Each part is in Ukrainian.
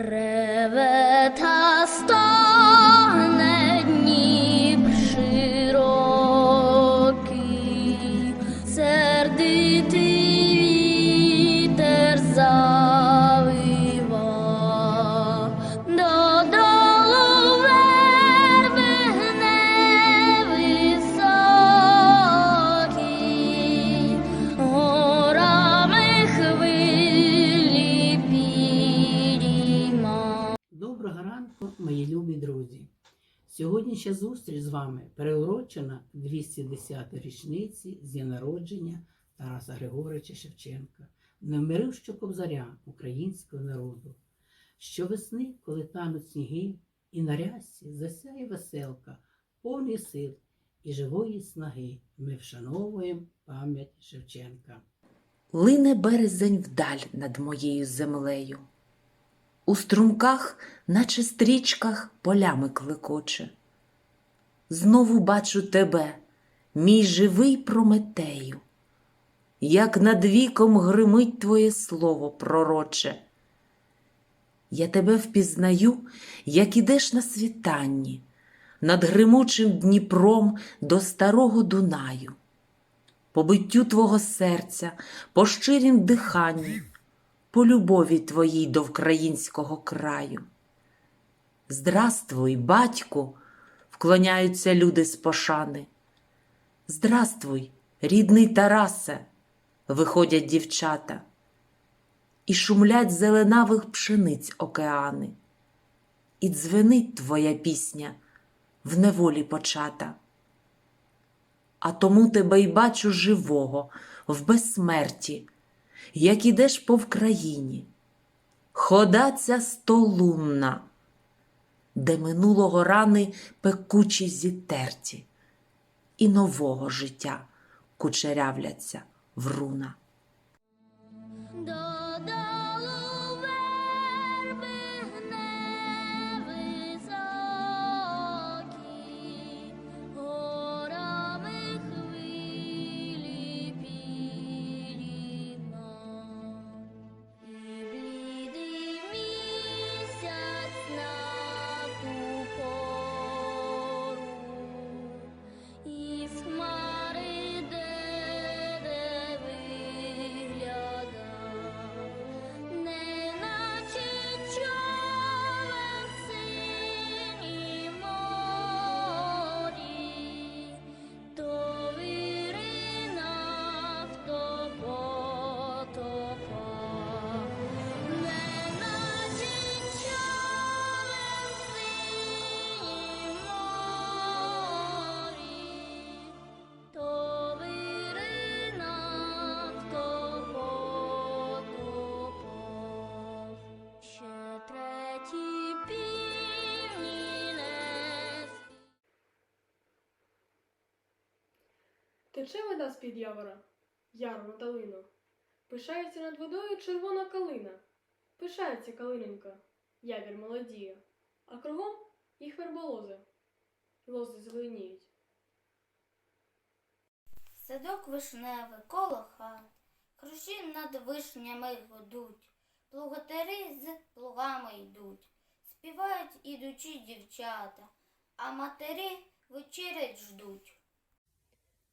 Реве мої любі друзі! Сьогоднішня зустріч з вами переурочена 210 річниці з дня народження Тараса Григоровича Шевченка, немирущого кобзаря українського народу. Щовесни, коли тануть сніги, і на рясі засяє веселка, повний сил і живої снаги. Ми вшановуємо пам'ять Шевченка. Лине березень вдаль над моєю землею. У струмках, наче стрічках, полями клекоче. Знову бачу тебе, мій живий Прометею, як над віком гримить твоє слово пророче. Я тебе впізнаю, як ідеш на світанні, над гримучим Дніпром до старого Дунаю по биттю твого серця, по щирім диханні, по любові твоїй до українського краю. Здравствуй, батьку, вклоняються люди з пошани. Здравствуй, рідний Тарасе, виходять дівчата, і шумлять зеленавих пшениць океани, і дзвенить твоя пісня в неволі почата а тому тебе й бачу живого, в безсмерті, як ідеш по Вкраїні. Хода ця столунна, де минулого рани пекучі зітерті, і нового життя кучерявляться вруна. Додолу Тече вода з-під явора, яру талину. Пишається над водою червона калина. Пишається калиненька, явір молодіє, а кругом їх верболози. Лози зеленіють. Садок вишневий коло хат, кружі над вишнями гудуть, плугатари з плугами йдуть, співають ідучі дівчата, а матері вечерять ждуть.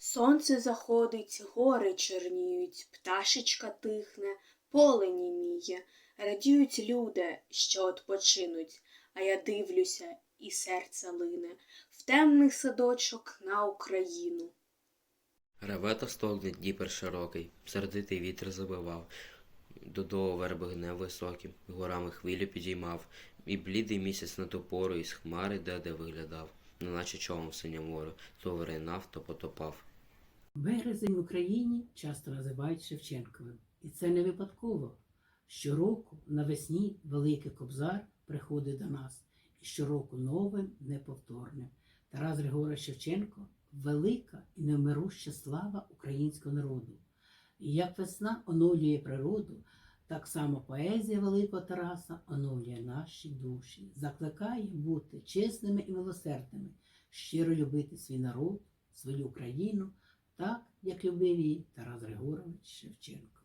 Сонце заходить, гори чорніють, пташечка тихне, поле німіє, радіють люди, що odpoczинуть, а я дивлюся, і серце лине в темний садочок на Україну. Реве та стогне Дніпер широкий, сердитий вітер забивав, додолу верби невисокі, горами хвилю підіймав, і блідий місяць на ту пору із хмари де-де виглядав, неначе човом в синє море, то виринав, то потопав. Березень в Україні часто називають Шевченковим. І це не випадково. Щороку навесні Великий Кобзар приходить до нас, і щороку новим, неповторним. Тарас Григорович Шевченко велика і невмируща слава українського народу. І як весна оновлює природу, так само поезія Великого Тараса оновлює наші душі, закликає бути чесними і милосердними, щиро любити свій народ, свою країну, так як любив її Тарас Григорович Шевченко.